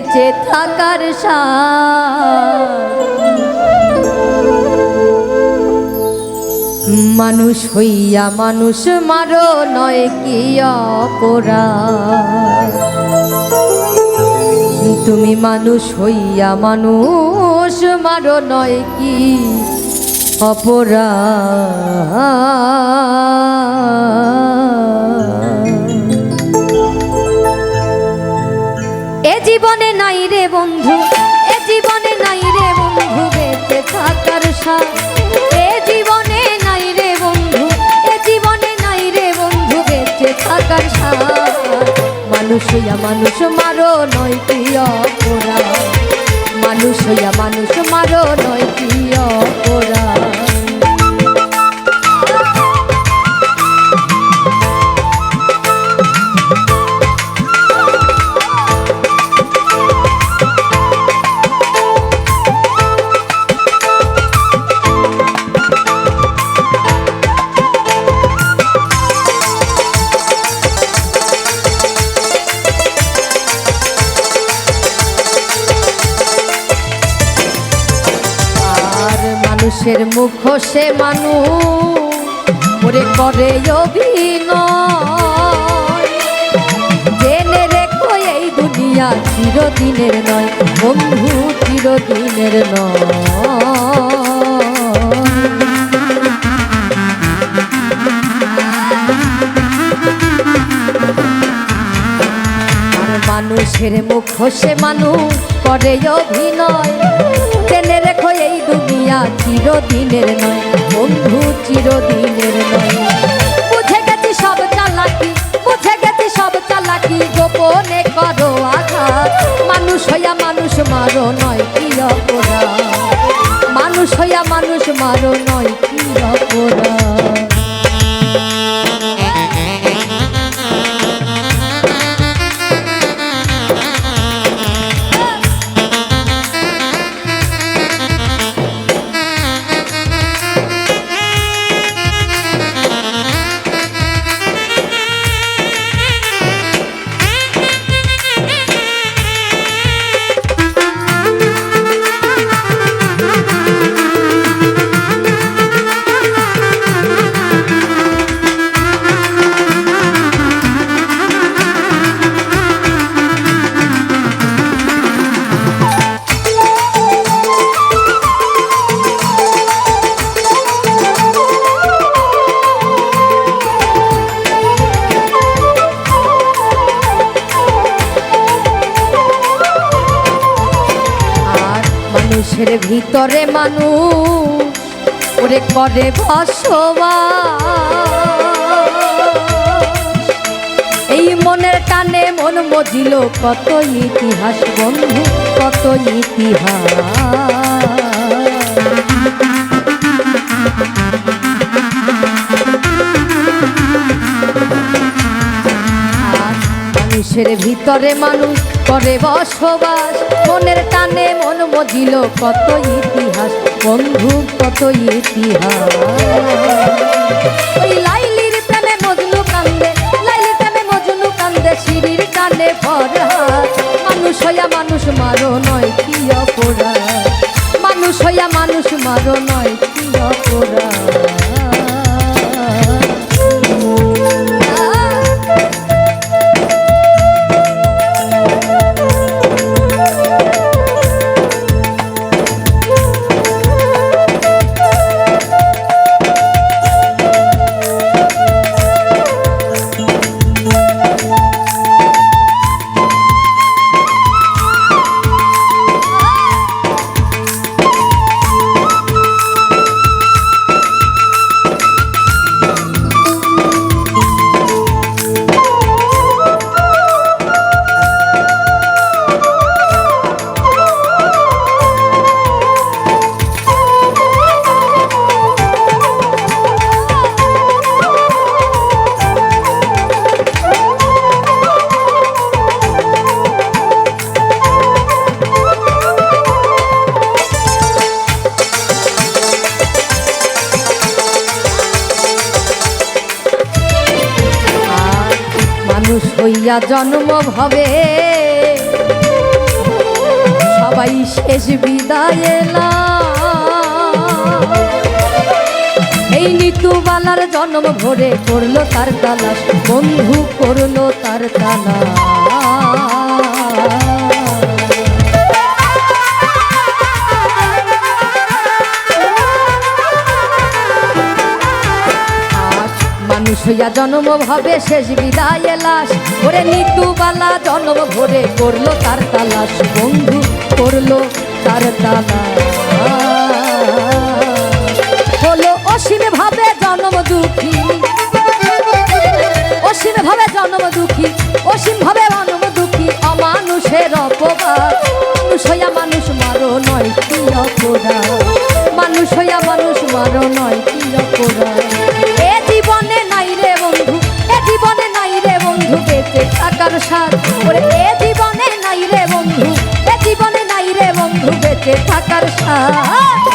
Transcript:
বেঁচে থাকার মানুষ হইয়া মানুষ মারো, নয় কি অপরাধ। তুমি মানুষ হইয়া মানুষ মারো, নয় কি অপরাধ। মানুষ হইয়া মানুষ মারো নয় কি অপরা মানুষ হইয়া মানুষ মারো নয় কি অপরাধ। মানুষের মুখ সে মানুষ করে অভিনয়। জেনে রেখো এই দুনিয়া চিরদিনের নয়, বন্ধু চিরদিনের নয়। মানুষের মুখ সে মানুষ করে অভিনয়। জেনে রেখো এই দুনিয়া চিরদিনের নয়, বন্ধু চিরদিনের নয়। বুঝে গেছি সব চালাকি, বুঝে গেছি সব চালাকি, গোপনে করো আঘাত। মানুষ হইয়া মানুষ মারো নয়, কি অপরাধ। মানুষ হইয়া মানুষ মারো নয় মানুষের ভিতরে মানুষ, ওরে করে বসবা এই মনের টানে মন মজিল, কত ইতিহাস বন্ধু, কত ইতিহাস। মানুষের ভিতরে মানুষ করে বসবাস। মনের টানে মন মজিল কত ইতিহাস। বন্ধু, কত ইতিহাস। লাইলির কান্দে কান্দে, সিঁড়ির ভরা মানুষ মানুষ, মারো নয় কি অপরাধ। মানুষ হইয়া মানুষ, মারো নয় কি অপরাধ। হইয়া জন্ম ভবে। সবাই শেষ বিদায় এলা। এই নিতুবালার জন্ম ভরে করল তার তালাশ, বন্ধু করল তার তালাশ। হইয়া জন্ম ভাবে শেষ বিদায় লাশ। ওরে নিতুবালা, জন্ম ভরে করল তার তালাশ। বন্ধু করল তার তালাশ। হলো অসীম ভাবে জন্ম দুঃখী। অসীম ভাবে জন্ম দুঃখী। অসীম স্বাদ ওরে, এ জীবনে নাই রে বন্ধু, এ জীবনে নাই রে বন্ধু, বেঁচে থাকার স্বাদ